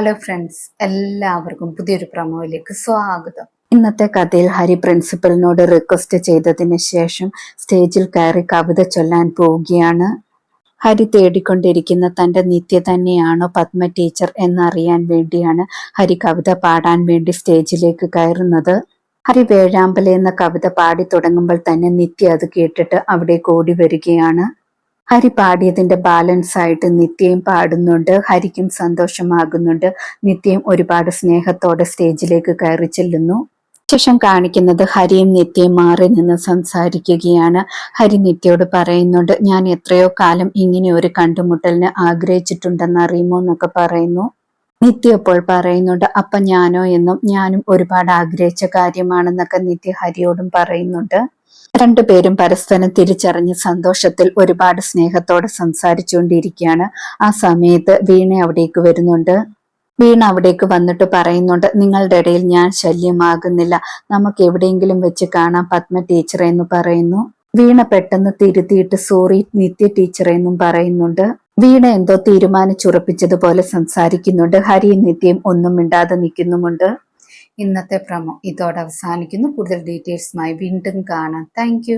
Hello friends എല്ലാവർക്കും പുതിയൊരു പ്രമോയിലേക്ക് സ്വാഗതം. ഇന്നത്തെ കഥയിൽ ഹരി പ്രിൻസിപ്പലിനോട് റിക്വസ്റ്റ് ചെയ്തതിന് ശേഷം സ്റ്റേജിൽ കയറി കവിത ചൊല്ലാൻ പോവുകയാണ്. ഹരി തേടിക്കൊണ്ടിരിക്കുന്ന തന്റെ നിത്യ തന്നെയാണോ പത്മ ടീച്ചർ എന്നറിയാൻ വേണ്ടിയാണ് ഹരി കവിത പാടാൻ വേണ്ടി സ്റ്റേജിലേക്ക് കയറുന്നത്. ഹരി വേഴാമ്പല എന്ന കവിത പാടി തുടങ്ങുമ്പോൾ തന്നെ നിത്യ അത് കേട്ടിട്ട് അവിടെ കൂടി വരികയാണ്. ഹരി പാടിയതിന്റെ ബാലൻസ് ആയിട്ട് നിത്യയും പാടുന്നുണ്ട് ഹരിക്കും സന്തോഷമാകുന്നുണ്ട്. നിത്യം ഒരുപാട് സ്നേഹത്തോടെ സ്റ്റേജിലേക്ക് കയറി ചെല്ലുന്നു. ശേഷം കാണിക്കുന്നത് ഹരിയും നിത്യയും മാറി നിന്ന് സംസാരിക്കുകയാണ്. ഹരി നിത്യയോട് പറയുന്നുണ്ട് ഞാൻ എത്രയോ കാലം ഇങ്ങനെ ഒരു കണ്ടുമുട്ടലിന് ആഗ്രഹിച്ചിട്ടുണ്ടെന്ന് അറിയുമോ? എന്നൊക്കെ പറയുന്നു. നിത്യ ഇപ്പോൾ പറയുന്നുണ്ട് അപ്പൊ ഞാനോ എന്നും ഞാനും ഒരുപാട് ആഗ്രഹിച്ച കാര്യമാണെന്നൊക്കെ നിത്യ ഹരിയോടും പറയുന്നുണ്ട്. രണ്ടുപേരും പരസ്പരം തിരിച്ചറിഞ്ഞ് സന്തോഷത്തിൽ ഒരുപാട് സ്നേഹത്തോടെ സംസാരിച്ചുകൊണ്ടിരിക്കുകയാണ്. ആ സമയത്ത് വീണ അവിടേക്ക് വരുന്നുണ്ട്. വീണ അവിടേക്ക് വന്നിട്ട് പറയുന്നുണ്ട് നിങ്ങളുടെ ഇടയിൽ ഞാൻ ശല്യമാകുന്നില്ല. നമുക്ക് എവിടെയെങ്കിലും വെച്ച് കാണാം പത്മ ടീച്ചർ എന്ന് പറയുന്നു. വീണ പെട്ടെന്ന് തിരുത്തിയിട്ട് സോറി നിത്യ ടീച്ചർ എന്നും പറയുന്നുണ്ട്. വീണ എന്തോ തീരുമാനിച്ചുറപ്പിച്ചതുപോലെ സംസാരിക്കുന്നുണ്ട്. ഹരിയും നിത്യം ഒന്നും മിണ്ടാതെ നിൽക്കുന്നുമുണ്ട്. ഇന്നത്തെ പ്രമോ ഇതോടെ അവസാനിക്കുന്നു. കൂടുതൽ ഡീറ്റെയിൽസുമായി വീണ്ടും കാണാം. താങ്ക്